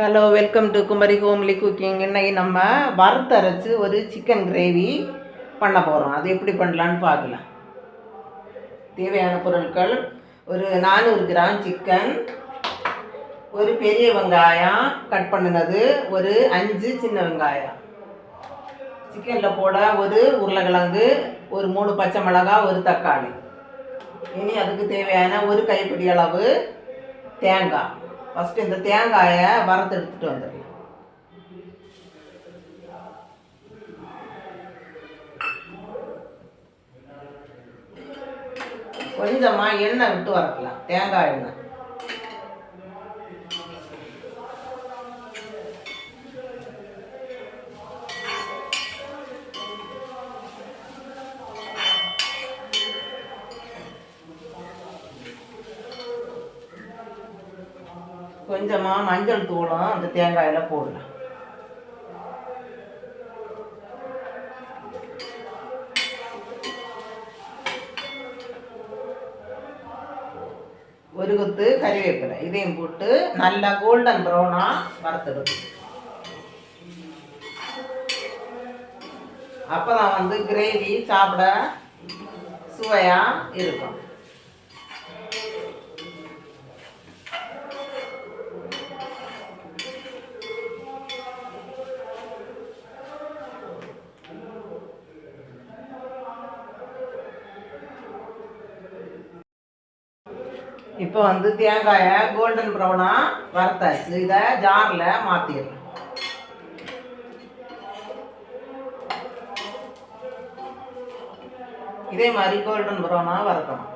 Hello welcome to Kumari homely cooking இன்றைக்கி நம்ம வறுத்தரைச்சி ஒரு சிக்கன் கிரேவி பண்ண போகிறோம் அது எப்படி பண்ணலான்னு பார்க்கலாம். தேவையான பொருட்கள் ஒரு நானூறு கிராம் சிக்கன் ஒரு பெரிய வெங்காயம் கட் பண்ணினது ஒரு அஞ்சு சின்ன வெங்காயம். சிக்கனில் போட ஒரு உருளைக்கிழங்கு ஒரு மூணு பச்சை மிளகாய் ஒரு தக்காளி. இனி அதுக்கு தேவையான ஒரு கைப்பிடி அளவு தேங்காய். ஃபஸ்ட்டு இந்த தேங்காயை வறுத்து எடுத்துகிட்டு வந்துடலாம் கொஞ்சமாக எண்ணெய் விட்டு வரக்கலாம் தேங்காய் எண்ணெய். கொஞ்சமாக மஞ்சள் தூளும் அந்த தேங்காயில் போடலாம். ஒரு கொத்து கறிவேப்பிலை. இதையும் போட்டு நல்லா கோல்டன் ப்ரௌனாக வறுத்தெடுக்கணும் அப்போ தான் வந்து கிரேவி சாப்பிட சுவையாக இருக்கும். இப்போ வந்து தேங்காயை கோல்டன் ப்ரௌனாக வறுத்தாச்சு இதை ஜாரில் மாற்றிடலாம் இதே மாதிரி கோல்டன் ப்ரௌனாக வறுக்கணும்.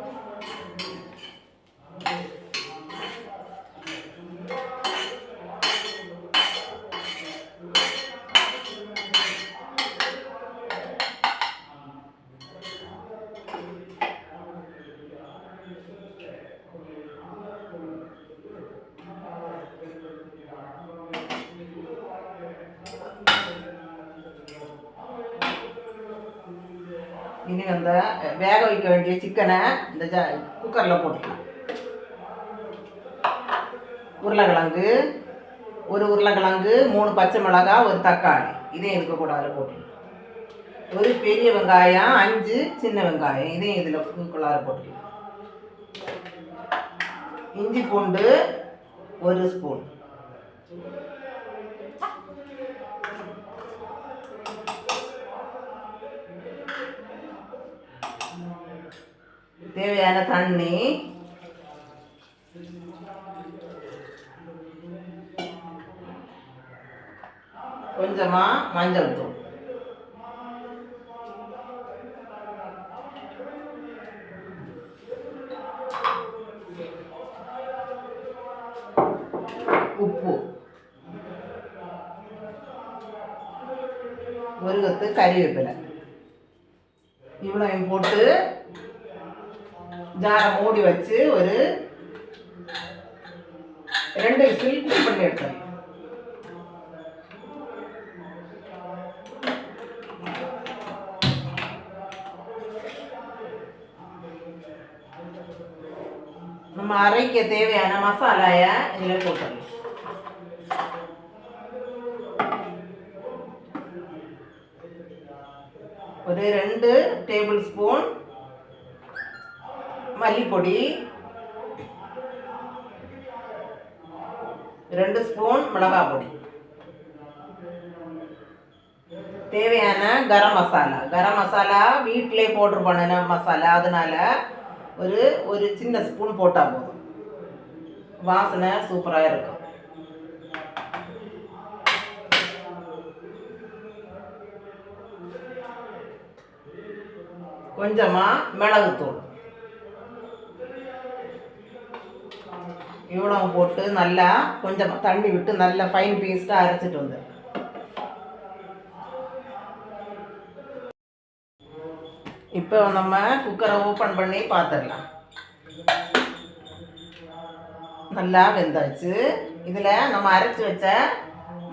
இனி அந்த வேக வைக்க வேண்டிய சிக்கனை இந்த ஜ குக்கரில் போட்டுக்கலாம். உருளைக்கிழங்கு ஒரு உருளைக்கிழங்கு மூணு பச்சை மிளகாய் ஒரு தக்காளி. இதையும் இதுக்கு கொள்ளாதார போட்டுக்கலாம். ஒரு பெரிய வெங்காயம் அஞ்சு சின்ன வெங்காயம். இதையும் இதில் குக்குள்ளார போட்டுக்கலாம். இஞ்சி பூண்டு ஒரு ஸ்பூன். தேவையான தண்ணி. கொஞ்சமா மஞ்சள் தூள். உப்பு. ஒரு கொத்து கறிவேப்பிலை. இவ்வளோ போட்டு ஜாரை மூடி வச்சு ஒரு ரெண்டு விசில் குக் பண்ணி எடுத்தேன் நம்ம அரைக்க தேவையான மசாலாயை இதில் போட்டுடணும். ஒரு ரெண்டு டேபிள் ஸ்பூன் மல்லிப்பொடி ரெண்டு ஸ்பூன் மிளகாய் பொடி தேவையான கரம் மசாலா. கரம் மசாலா வீட்டிலே போட்டு மசாலா. அதனால ஒரு ஒரு சின்ன ஸ்பூன் போட்டால் போதும். வாசனை சூப்பராக இருக்கும். கொஞ்சமாக மிளகுத்தூள். இவ்வளோ போட்டு நல்லா கொஞ்சம் தண்ணி விட்டு நல்லா ஃபைன் பீஸ்டாக அரைச்சிட்டு வந்து. இப்போ நம்ம குக்கரை ஓப்பன் பண்ணி பார்த்துடலாம் நல்லா வெந்தாச்சு. இதில் நம்ம அரைச்சி வச்ச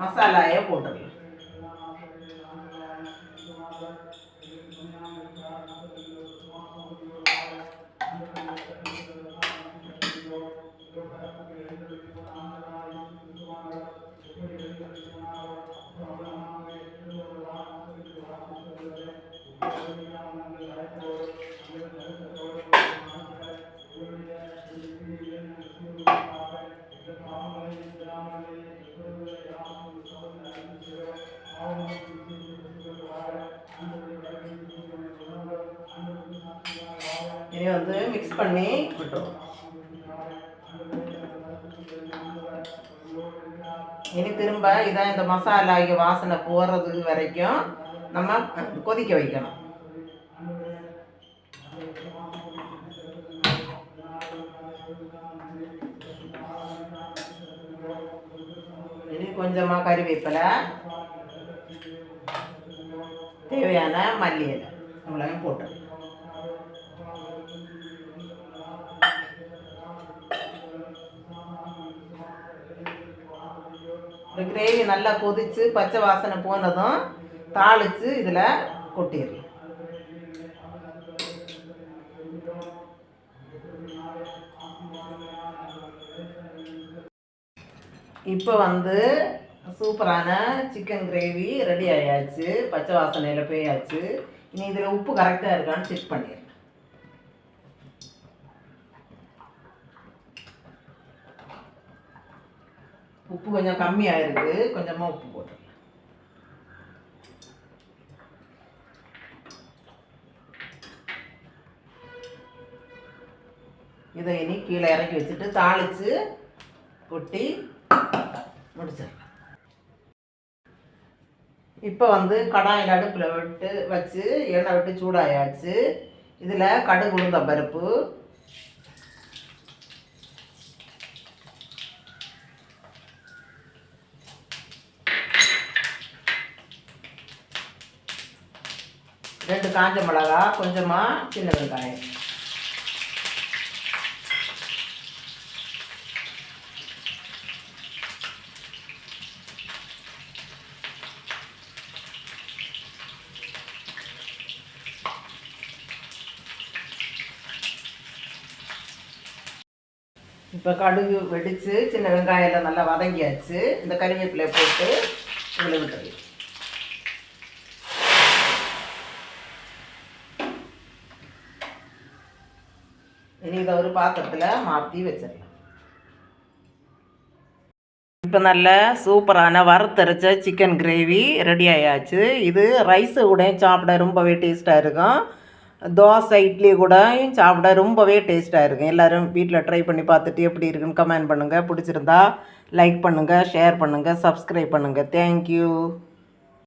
மசாலாயை போட்டுடலாம். இதையும் வந்து மிக்ஸ் பண்ணி விட்டுருவோம் இனி திரும்ப இதான் இந்த மசாலா இங்கே வாசனை போகிறது வரைக்கும் நம்ம கொதிக்க வைக்கணும். இனி கொஞ்சமாக கறிவேப்பிலை தேவையான மல்லி இலை நம்மளையும் போட்டு. இந்த கிரேவி நல்லா கொதித்து பச்சை வாசனை போனதும் தாளித்து இதில் கொட்டிடலாம். இப்போ வந்து சூப்பரான சிக்கன் கிரேவி ரெடி ஆயாச்சு. பச்சை வாசனையில் போயாச்சு. இனி இதில் உப்பு கரெக்டாக இருக்கான்னு செக் பண்ணிடுறேன் உப்பு கொஞ்சம் கம்மியாக இருக்குது கொஞ்சமாக உப்பு போட்டுடலாம். இதை இனி கீழே இறக்கி வச்சுட்டு தாளித்து கொட்டி முடிச்சிடலாம். இப்போ வந்து கடாயில் அடுப்பில் விட்டு வச்சு எண்ணெய் விட்டு சூடாயாச்சு. இதில் கடுகு உளுந்த பருப்பு ரெண்டு காஞ்ச மிளகா கொஞ்சமாக சின்ன வெங்காயம். இப்போ கடுகு வெடித்து சின்ன வெங்காயம் நல்லா வதங்கியாச்சு. இந்த கறிவேப்பிலையை போட்டு இதில் விட்டுறேன் இனி இதை ஒரு பாத்திரத்தில் மாற்றி வச்சிடலாம். இப்போ நல்ல சூப்பரான வறுத்தரைச்ச சிக்கன் கிரேவி ரெடி ஆயாச்சு. இது ரைஸு கூட சாப்பிட ரொம்பவே டேஸ்ட்டாக இருக்கும். தோசை இட்லி கூட சாப்பிட ரொம்பவே டேஸ்ட்டாக இருக்கும். எல்லோரும் வீட்டில் ட்ரை பண்ணி பார்த்துட்டு எப்படி இருக்குன்னு கமெண்ட் பண்ணுங்கள் பிடிச்சிருந்தா லைக் பண்ணுங்கள் ஷேர் பண்ணுங்கள் சப்ஸ்கிரைப் பண்ணுங்கள் தேங்க்யூ